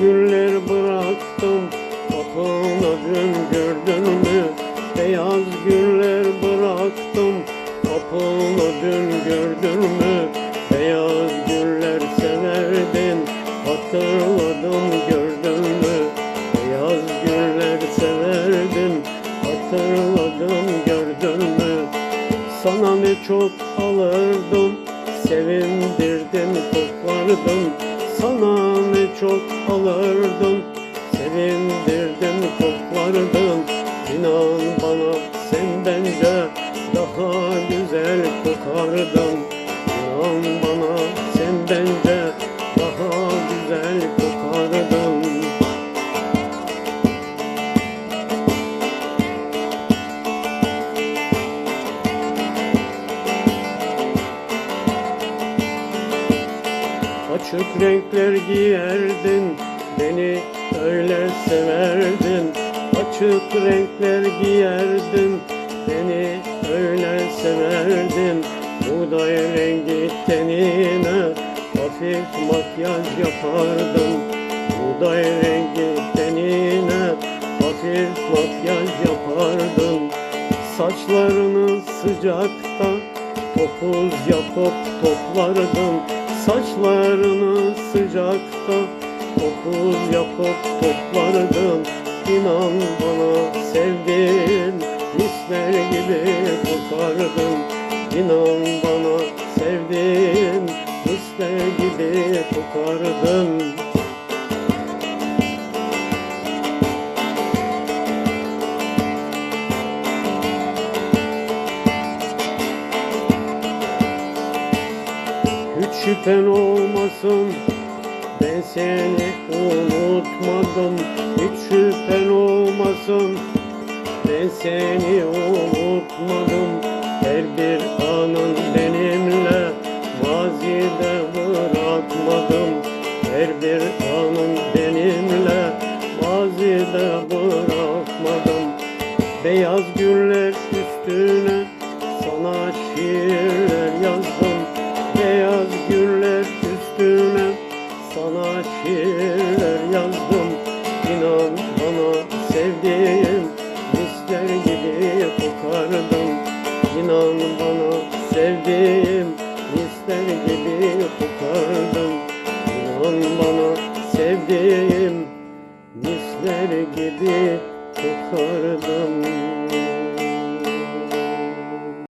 güller bıraktım Kapına dün gördün mü? Beyaz güller bıraktım Kapına dün gördün mü? Beyaz güller severdin Hatırladım gördün mü? Beyaz güller severdin Hatırladım gördün mü? Sana ne çok alırdım Sevindirdin koklardım Sana ne çok alırdım Sevindirdin koklardım İnan bana sen bence Daha güzel kokardın İnan bana Açık renkler giyerdin Beni öyle severdin. Açık renkler giyerdin Beni öyle severdin. Buğday rengi tenine Hafif makyaj yapardın. Buğday rengi tenine Hafif makyaj yapardın. Saçlarını sıcakta Topuz yapıp toplardın Saçlarını sıcakta Topuz yapıp toplardın İnan bana sevdiğim Misler gibi kokardın İnan bana sevdiğim Misler gibi kokardın Hiç şüphen olmasın ben seni unutmadım. Hiç şüphen olmasın ben seni unutmadım. Her bir anın benimle mazide bırakmadım. Her bir anın benimle mazide bırakmadım. Beyaz güller üstüne sana şiirler yazdım. İnan bana sevdiğim misler gibi kokardım. İnan bana sevdiğim misler gibi kokardım. İnan bana sevdiğim misler gibi kokardım